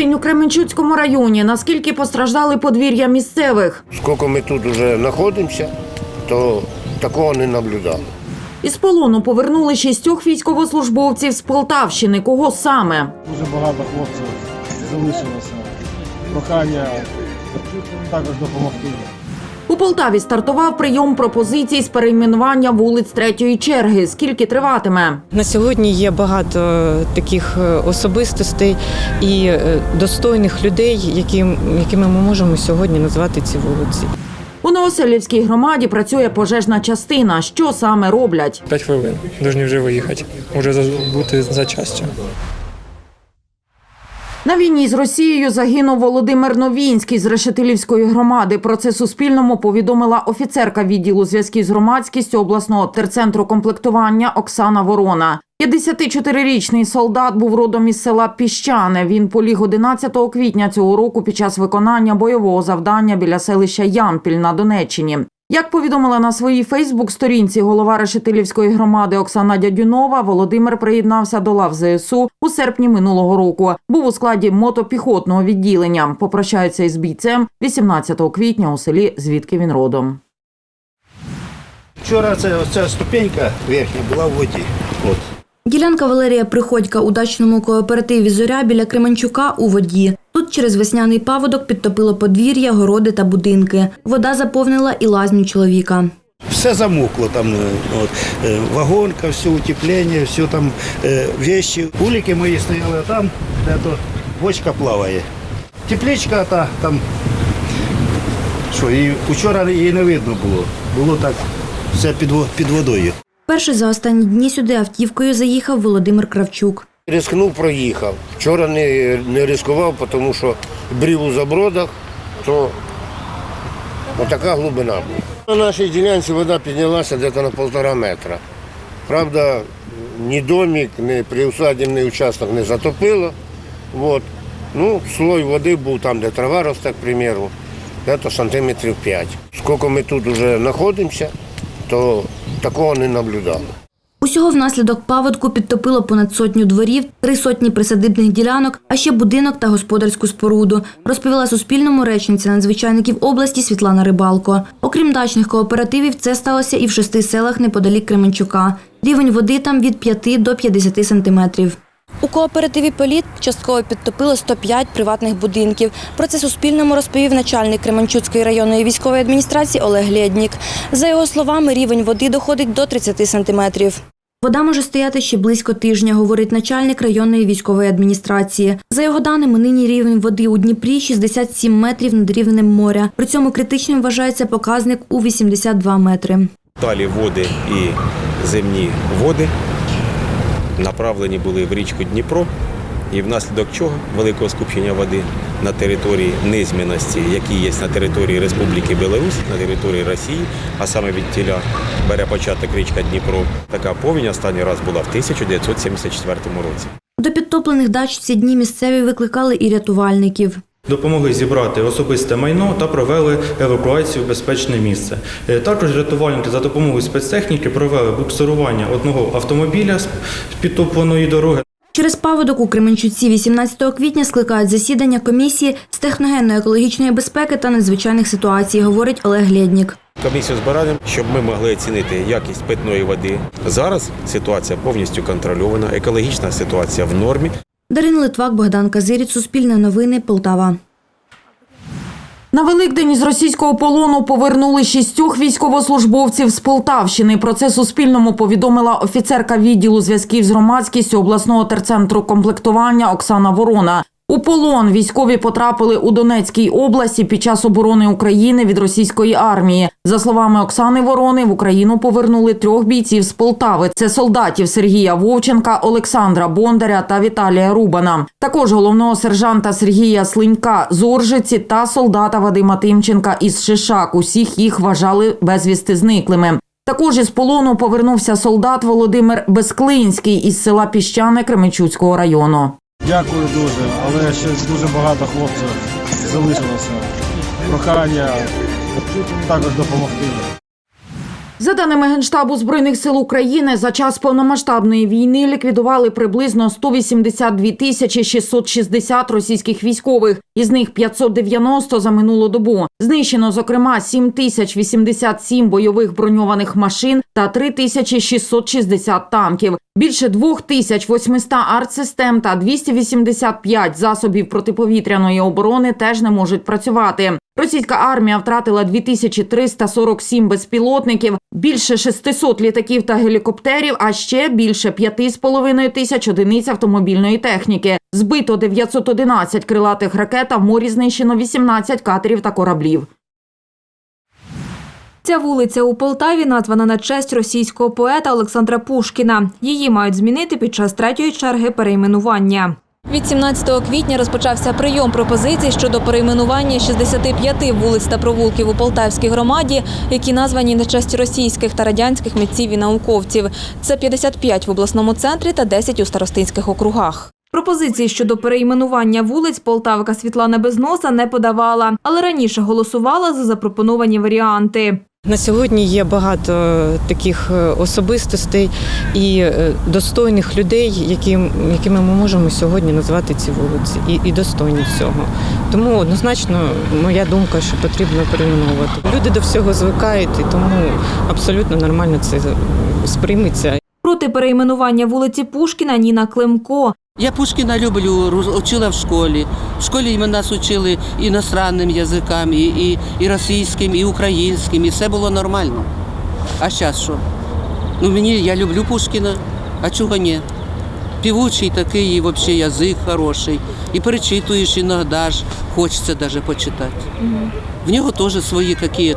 Повінь у Кременчуцькому районі. Наскільки постраждали подвір'я місцевих? Скільки ми тут вже знаходимося, то такого не наблюдали. Із полону повернули шістьох військовослужбовців з Полтавщини. Кого саме? Дуже багато хлопців залишилося. Прохання також допомогти. У Полтаві стартував прийом пропозицій з перейменування вулиць третьої черги. Скільки триватиме? На сьогодні є багато таких е, особистостей і е, достойних людей, яким, якими ми можемо сьогодні назвати ці вулиці. У Новоселівській громаді працює пожежна частина. Що саме роблять? 5 хвилин. Должні вже виїхати. Уже за- бути за частю. На війні з Росією загинув Володимир Новінський з Решетилівської громади. Про це Суспільному повідомила офіцерка відділу зв'язків з громадськістю обласного терцентру комплектування Оксана Ворона. 54-річний солдат був родом із села Піщане. Він поліг 11 квітня цього року під час виконання бойового завдання біля селища Ямпіль на Донеччині. Як повідомила на своїй Фейсбук-сторінці голова Решетилівської громади Оксана Дядюнова, Володимир приєднався до лав ЗСУ у серпні минулого року. Був у складі мотопіхотного відділення. Попрощається із бійцем 18 квітня у селі, звідки він родом. Вчора це оця ступенька верхня була в воді. От. Ділянка Валерія Приходька у дачному кооперативі Зоря біля Кременчука у воді. Тут через весняний паводок підтопило подвір'я, городи та будинки. Вода заповнила і лазню чоловіка. Все замокло там, е, от, е, вагонка, все утеплення, все там е, вещи. Уліки мої стояли там, де то бочка плаває. Тепличка та там. Що, і вчора її не видно було. Було так все під, під водою. Перший за останні дні сюди автівкою заїхав Володимир Кравчук. Рискнув, проїхав. Вчора не, не ризикував, тому що брів у забродах, то отака глибина була. На нашій ділянці вода піднялася десь на півтора метра. Правда, ні домик, ні приусадібний участок не затопило. От. Ну, слой води був там, де трава росте, к примеру, десь сантиметрів 5. Скільки ми тут вже знаходимося, то такого не наблюдали. Усього внаслідок паводку підтопило понад сотню дворів, три сотні присадибних ділянок, а ще будинок та господарську споруду, розповіла Суспільному речниця надзвичайників області Світлана Рибалко. Окрім дачних кооперативів, це сталося і в шести селах неподалік Кременчука. Рівень води там від 5 до 50 сантиметрів. У кооперативі «Політ» частково підтопило 105 приватних будинків. Про це Суспільному розповів начальник Кременчуцької районної військової адміністрації Олег Лєднік. За його словами, рівень води доходить до 30 сантиметрів. Вода може стояти ще близько тижня, говорить начальник районної військової адміністрації. За його даними, нині рівень води у Дніпрі 67 метрів над рівнем моря. При цьому критичним вважається показник у 82 метри. Далі води і земні води направлені були в річку Дніпро, і внаслідок чого великого скупчення води на території низменності, які є на території Республіки Білорусь, на території Росії, а саме від тіля бере початок річка Дніпро. Така повінь останній раз була в 1974 році. До підтоплених дач ці дні місцеві викликали і рятувальників. Допомогли зібрати особисте майно та провели евакуацію в безпечне місце. Е, Також рятувальники за допомогою спецтехніки провели буксирування одного автомобіля з підтопленої дороги. Через паводок у Кременчуці 18 квітня скликають засідання комісії з техногенно-екологічної безпеки та надзвичайних ситуацій, говорить Олег Лєднік. Комісію збираємо, щоб ми могли оцінити якість питної води. Зараз ситуація повністю контрольована, екологічна ситуація в нормі. Дарина Литвак, Богдан Казиріць, Суспільне новини, Полтава. На Великдень з російського полону повернули шістьох військовослужбовців з Полтавщини. Про це Суспільному повідомила офіцерка відділу зв'язків з громадськістю обласного терцентру комплектування Оксана Ворона. У полон військові потрапили у Донецькій області під час оборони України від російської армії. За словами Оксани Ворони, в Україну повернули трьох бійців з Полтави. Це солдатів Сергія Вовченка, Олександра Бондаря та Віталія Рубана. Також головного сержанта Сергія Слинька з Оржиці та солдата Вадима Тимченка із Шишак. Усіх їх вважали безвісти зниклими. Також із полону повернувся солдат Володимир Безклинський із села Піщане Кременчуцького району. Дякую дуже, але ще дуже багато хлопців залишилося. Прохання також допомогти. За даними Генштабу Збройних сил України, за час повномасштабної війни ліквідували приблизно 182 тисячі 660 російських військових, із них 590 за минулу добу. Знищено, зокрема, 7 тисяч 87 бойових броньованих машин та 3 тисячі 660 танків. Більше 2800 артсистем та 285 засобів протиповітряної оборони теж не можуть працювати. Російська армія втратила 2347 безпілотників, більше 600 літаків та гелікоптерів, а ще більше 5,5 тисяч одиниць автомобільної техніки. Збито 911 крилатих ракет, а в морі знищено 18 катерів та кораблів. Ця вулиця у Полтаві названа на честь російського поета Олександра Пушкіна. Її мають змінити під час третьої черги перейменування. Від 17 квітня розпочався прийом пропозицій щодо перейменування 65 вулиць та провулків у Полтавській громаді, які названі на честь російських та радянських митців і науковців. Це 55 в обласному центрі та 10 у старостинських округах. Пропозиції щодо перейменування вулиць Полтавка Світлана Безноса не подавала, але раніше голосувала за запропоновані варіанти. На сьогодні є багато таких е, особистостей і е, достойних людей, яким, якими ми можемо сьогодні назвати ці вулиці, і, і достойні цього. Тому однозначно моя думка, що потрібно перейменовувати. Люди до всього звикають, і тому абсолютно нормально це сприйметься. Проти перейменування вулиці Пушкіна Ніна Климко. Я Пушкіна люблю, учила в школі. В школі ми нас учили іностранним язикам, і, і, і російським, і українським, і все було нормально. А зараз що? Ну мені я люблю Пушкіна, а чого ні? Півучий такий, і взагалі язик хороший. І перечитуєш іноді ж, хочеться навіть почитати. В нього теж свої якісь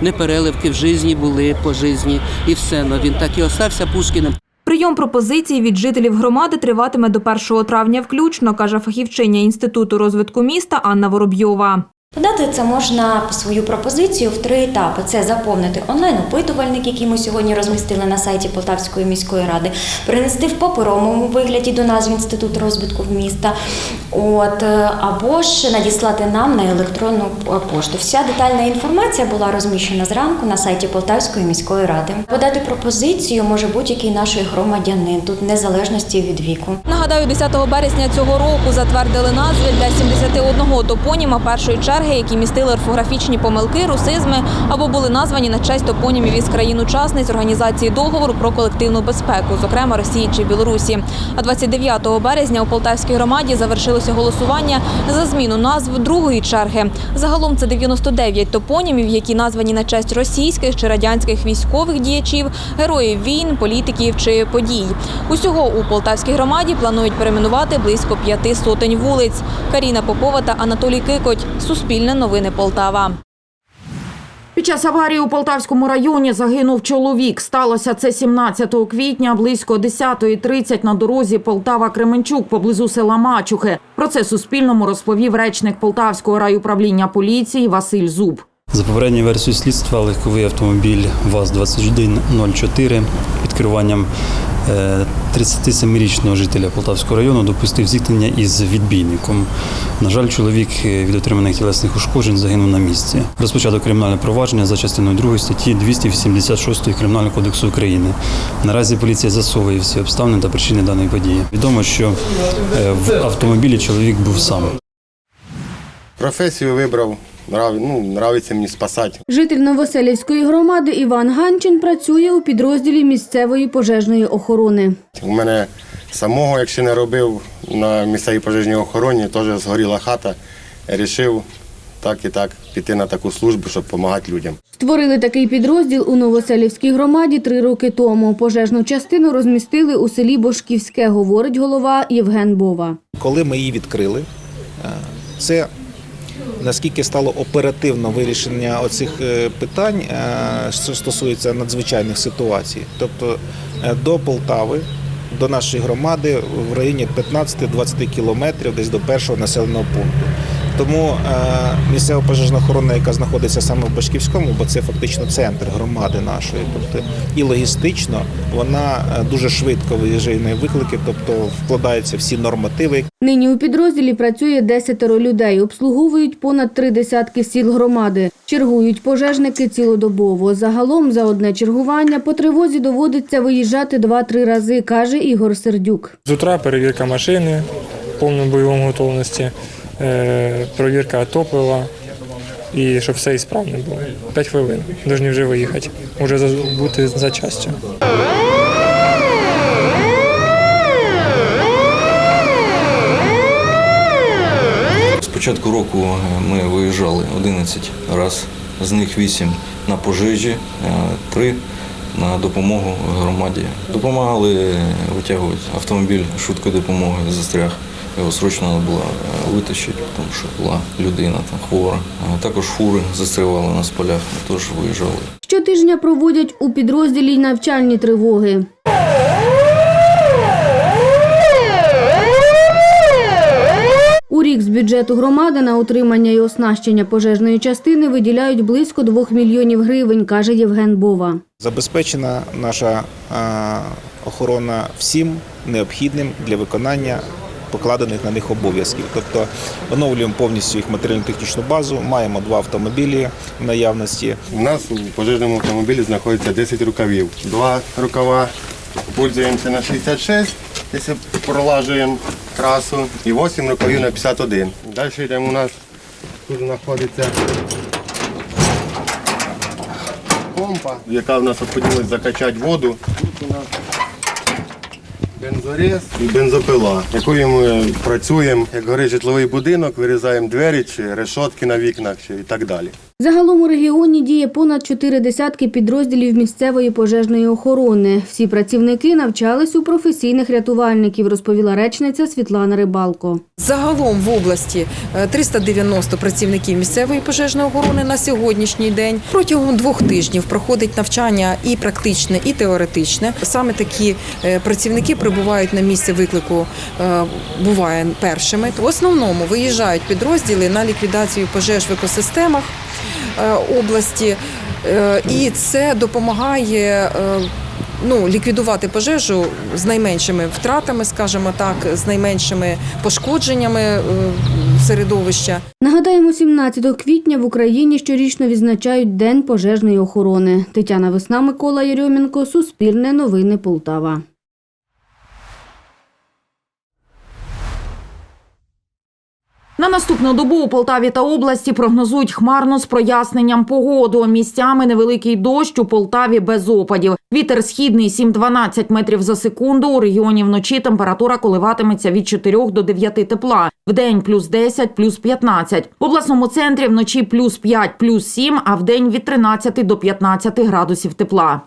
непереливки в житті були по житті, і все. Ну, він так і остався Пушкіним. Прийом пропозицій від жителів громади триватиме до 1 травня включно, каже фахівчиня Інституту розвитку міста Анна Воробйова. Подати це можна свою пропозицію в три етапи: це заповнити онлайн-опитувальник, який ми сьогодні розмістили на сайті Полтавської міської ради, принести в паперовому вигляді до нас в інститут розвитку міста. От е, або ж надіслати нам на електронну пошту. Вся детальна інформація була розміщена зранку на сайті Полтавської міської ради. Подати пропозицію може будь-який наш громадянин тут незалежності від віку. Нагадаю, 10 березня цього року затвердили назви для 71 топоніма першої черги, які містили орфографічні помилки, русизми або були названі на честь топонімів із країн-учасниць організації договору про колективну безпеку, зокрема Росії чи Білорусі. А 29 березня у Полтавській громаді завершилося голосування за зміну назв другої черги. Загалом це 99 топонімів, які названі на честь російських чи радянських військових діячів, героїв війн, політиків чи подій. Усього у Полтавській громаді планують перейменувати близько п'яти сотень вулиць. Каріна Попова та Анатолій Кикоть. Суспільне новини Полтава. Під час аварії у Полтавському районі загинув чоловік. Сталося це 17 квітня близько 10.30 на дорозі Полтава-Кременчук поблизу села Мачухи. Про це Суспільному розповів речник Полтавського райуправління поліції Василь Зуб. За попередньою версією слідства, легковий автомобіль ВАЗ-2104 під керуванням 37-річного жителя Полтавського району допустив зіткнення із відбійником. На жаль, чоловік е, від отриманих тілесних ушкоджень загинув на місці. Розпочато кримінальне провадження за частиною 2 статті 286 Кримінального кодексу України. Наразі поліція засовує всі обставини та причини даної події. Відомо, що е, в автомобілі чоловік був сам. Професію вибрав, ну, нравиться мені спасати. Житель Новоселівської громади Іван Ганчин працює у підрозділі місцевої пожежної охорони. У мене самого, якщо не робив на місцевій пожежній охороні, теж згоріла хата. Рішив так і так піти на таку службу, щоб допомагати людям. Створили такий підрозділ у Новоселівській громаді три роки тому. Пожежну частину розмістили у селі Бошківське, говорить голова Євген Бова. Коли ми її відкрили, е, це наскільки стало оперативно вирішення оцих е, питань, е, що стосується надзвичайних ситуацій. Тобто е, до Полтави, до нашої громади в районі 15-20 кілометрів, десь до першого населеного пункту. Тому е, місцева пожежна охорона, яка знаходиться саме в Башківському, бо це фактично центр громади нашої, тобто і логістично вона е, дуже швидко виїжджає на виклики, тобто вкладаються всі нормативи, Нині у підрозділі працює десятеро людей, обслуговують понад три десятки сіл громади. Чергують пожежники цілодобово. Загалом за одне чергування по тривозі доводиться виїжджати два-три рази, каже Ігор Сердюк. З утра перевірка машини в повному бойовому готовності, е, перевірка топлива і щоб все ісправно було. П'ять хвилин. Повинні вже виїхати, за- бути за частю. З початку року е, ми виїжджали 11 разів, з них 8 на пожежі, 3 на допомогу громаді. Допомагали витягувати автомобіль швидкої допомоги застряг. Його срочно треба було е, витащити, тому що була людина там хвора. Також фури застрявали на полях, ми теж виїжджали. Щотижня проводять у підрозділі й навчальні тривоги. У рік з бюджету громади на утримання і оснащення пожежної частини виділяють близько 2 мільйонів гривень, каже Євген Бова. Забезпечена наша е, охорона всім необхідним для виконання покладених на них обов'язків. Тобто оновлюємо повністю їх матеріально-технічну базу, маємо два автомобілі в наявності. У нас у пожежному автомобілі знаходиться 10 рукавів. Два рукава пользуємося на 66, якщо пролажуємо трасу, і 8 рукавів на 51. Далі йдемо у нас, тут знаходиться помпа, яка в нас хотілося закачати воду. Тут у нас бензорез і бензопила, якою ми працюємо, як горить житловий будинок, вирізаємо двері чи решотки на вікнах чи і так далі. Загалом у регіоні діє понад чотири десятки підрозділів місцевої пожежної охорони. Всі працівники навчались у професійних рятувальників, розповіла речниця Світлана Рибалко. Загалом в області е, 390 працівників місцевої пожежної охорони на сьогоднішній день. Протягом двох тижнів проходить навчання і практичне, і теоретичне. Саме такі е, працівники прибувають на місце виклику, е, буває першими. В основному виїжджають підрозділи на ліквідацію пожеж в екосистемах е, області, Е, і це допомагає. е, ну, ліквідувати пожежу з найменшими втратами, скажімо так, з найменшими пошкодженнями е, середовища. Нагадаємо, 17 квітня в Україні щорічно відзначають День пожежної охорони. Тетяна Весна, Микола Єрьомінко, Суспільне новини Полтава. На наступну добу у Полтаві та області прогнозують хмарно з проясненням погоду. Місцями невеликий дощ у Полтаві без опадів. Вітер східний 7-12 метрів за секунду. У регіоні вночі температура коливатиметься від 4 до 9 тепла. Вдень плюс 10, плюс 15. В обласному центрі вночі плюс 5, плюс 7, а вдень від 13 до 15 градусів тепла.